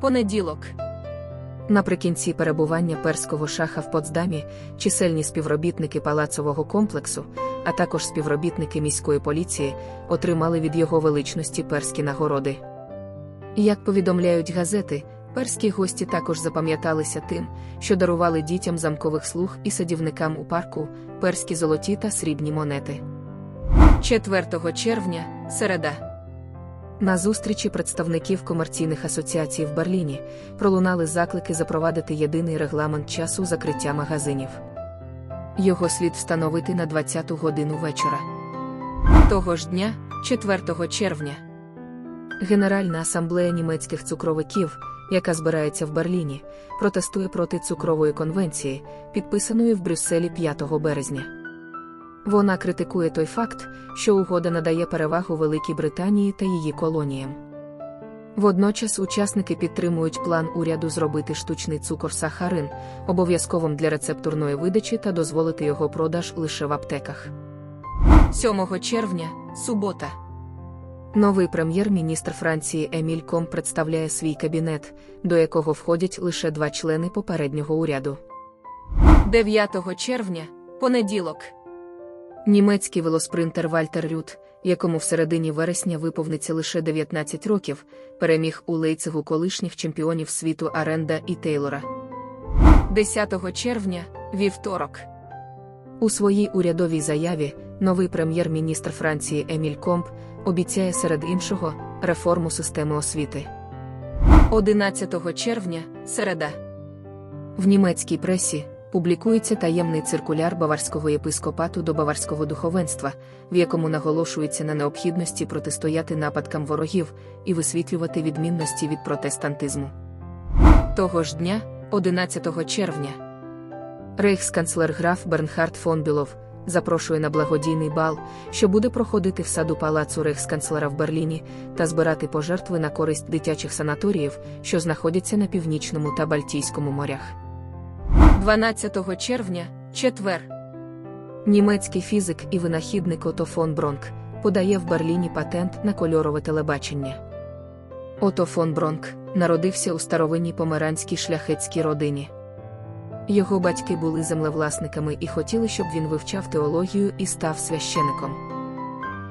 понеділок. Наприкінці перебування перського шаха в Потсдамі чисельні співробітники палацового комплексу, а також співробітники міської поліції, отримали від його величності перські нагороди. Як повідомляють газети, перські гості також запам'яталися тим, що дарували дітям замкових слуг і садівникам у парку перські золоті та срібні монети. 4 червня середа. На зустрічі представників комерційних асоціацій в Берліні пролунали заклики запровадити єдиний регламент часу закриття магазинів. Його слід встановити на 20-ту годину вечора. Того ж дня, 4 червня, Генеральна асамблея німецьких цукровиків, яка збирається в Берліні, протестує проти цукрової конвенції, підписаної в Брюсселі 5 березня. Вона критикує той факт, що угода надає перевагу Великій Британії та її колоніям. Водночас учасники підтримують план уряду зробити штучний цукор сахарин обов'язковим для рецептурної видачі та дозволити його продаж лише в аптеках. 7 червня субота. Новий прем'єр-міністр Франції Еміль Ком представляє свій кабінет, до якого входять лише два члени попереднього уряду. 9 червня понеділок. Німецький велоспринтер Вальтер Рют, якому в середині вересня виповниться лише 19 років, переміг у лейцеву колишніх чемпіонів світу Аренда і Тейлора. 10 червня вівторок. У своїй урядовій заяві новий прем'єр-міністр Франції Еміль Комп обіцяє серед іншого реформу системи освіти. 11 червня середа. В німецькій пресі публікується таємний циркуляр Баварського єпископату до баварського духовенства, в якому наголошується на необхідності протистояти нападкам ворогів і висвітлювати відмінності від протестантизму. Того ж дня, 11 червня, рейхсканцлер граф Бернхард фон Білов запрошує на благодійний бал, що буде проходити в саду палацу рейхсканцлера в Берліні, та збирати пожертви на користь дитячих санаторіїв, що знаходяться на північному та Бальтійському морях. 12 червня, четвер. Німецький фізик і винахідник Ото фон Бронк подає в Берліні патент на кольорове телебачення. Ото фон Бронк народився у старовинній померанській шляхетській родині. Його батьки були землевласниками і хотіли, щоб він вивчав теологію і став священиком.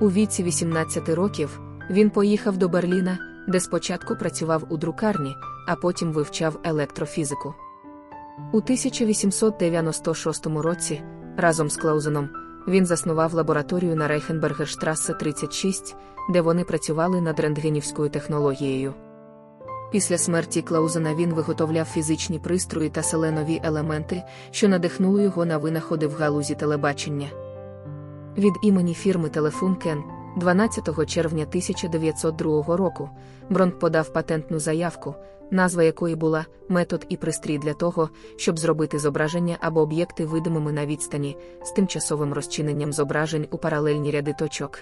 У віці 18 років він поїхав до Берліна, де спочатку працював у друкарні, а потім вивчав електрофізику. У 1896 році, разом з Клаузеном, він заснував лабораторію на Рейхенбергерштрассе 36, де вони працювали над рентгенівською технологією. Після смерті Клаузена він виготовляв фізичні пристрої та селенові елементи, що надихнули його на винаходи в галузі телебачення. Від імені фірми Телефункен 12 червня 1902 року Бронк подав патентну заявку, назва якої була метод і пристрій для того, щоб зробити зображення або об'єкти видимими на відстані з тимчасовим розчиненням зображень у паралельні ряди точок.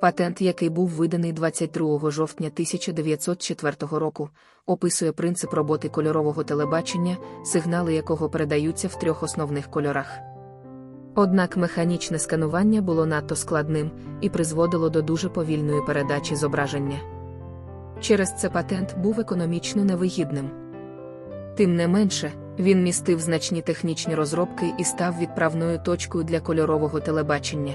Патент, який був виданий 22 жовтня 1904 року, описує принцип роботи кольорового телебачення, сигнали якого передаються в трьох основних кольорах. Однак механічне сканування було надто складним і призводило до дуже повільної передачі зображення. Через це патент був економічно невигідним. Тим не менше, він містив значні технічні розробки і став відправною точкою для кольорового телебачення.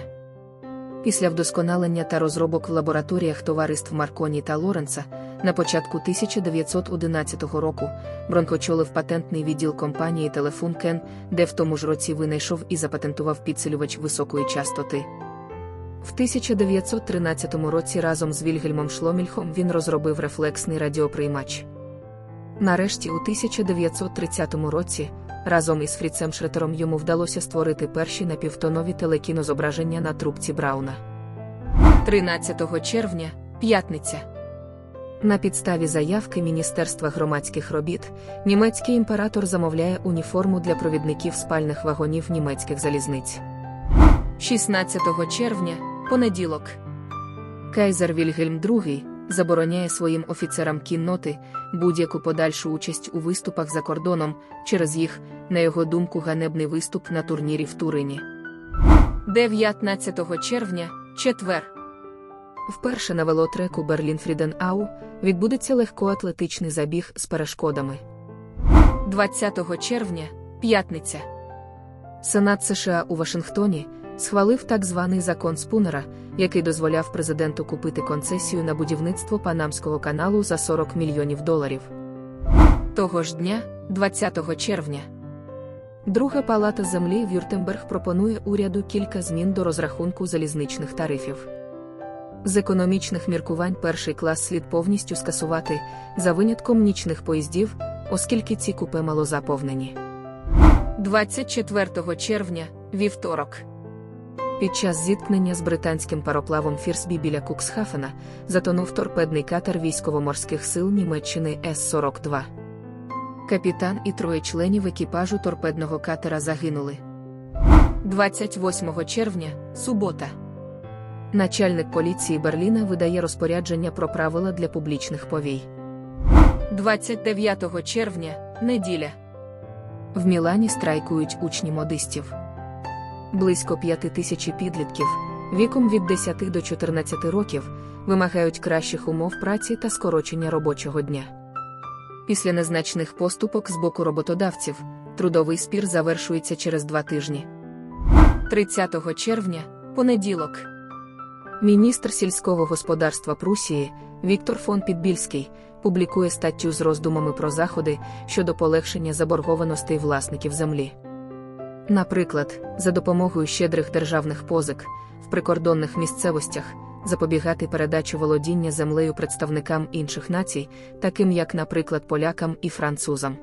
Після вдосконалення та розробок в лабораторіях товариств Марконі та Лоренца на початку 1911 року Бронк очолив патентний відділ компанії Телефункен, де в тому ж році винайшов і запатентував підсилювач високої частоти. В 1913 році разом з Вільгельмом Шломільхом він розробив рефлексний радіоприймач. Нарешті, у 1930 році, разом із Фріцем Шретером йому вдалося створити перші напівтонові телекінозображення на трубці Брауна. 13 червня, п'ятниця. На підставі заявки Міністерства громадських робіт німецький імператор замовляє уніформу для провідників спальних вагонів німецьких залізниць. 16 червня, понеділок. Кайзер Вільгельм II забороняє своїм офіцерам кінноти будь-яку подальшу участь у виступах за кордоном через їх, на його думку, ганебний виступ на турнірі в Турині. 19 червня, четвер. Вперше на велотреку Берлін Фріденау відбудеться легкоатлетичний забіг з перешкодами. 20 червня, п'ятниця. Сенат США у Вашингтоні схвалив так званий закон Спунера, який дозволяв президенту купити концесію на будівництво Панамського каналу за 40 мільйонів доларів. Того ж дня, 20 червня. Друга палата землі Вюртемберг пропонує уряду кілька змін до розрахунку залізничних тарифів. З економічних міркувань перший клас слід повністю скасувати за винятком нічних поїздів, оскільки ці купе мало заповнені. 24 червня, вівторок. Під час зіткнення з британським пароплавом Фірсбі біля Куксхафена затонув торпедний катер військово-морських сил Німеччини С-42. Капітан і троє членів екіпажу торпедного катера загинули. 28 червня, субота. Начальник поліції Берліна видає розпорядження про правила для публічних повій. 29 червня, неділя. В Мілані страйкують учні модистів. Близько п'яти тисяч підлітків віком від 10 до 14 років вимагають кращих умов праці та скорочення робочого дня. Після незначних поступок з боку роботодавців трудовий спір завершується через два тижні. 30 червня, понеділок. Міністр сільського господарства Прусії Віктор фон Підбільський публікує статтю з роздумами про заходи щодо полегшення заборгованостей власників землі. Наприклад, за допомогою щедрих державних позик в прикордонних місцевостях запобігати передачу володіння землею представникам інших націй, таким як, наприклад, полякам і французам.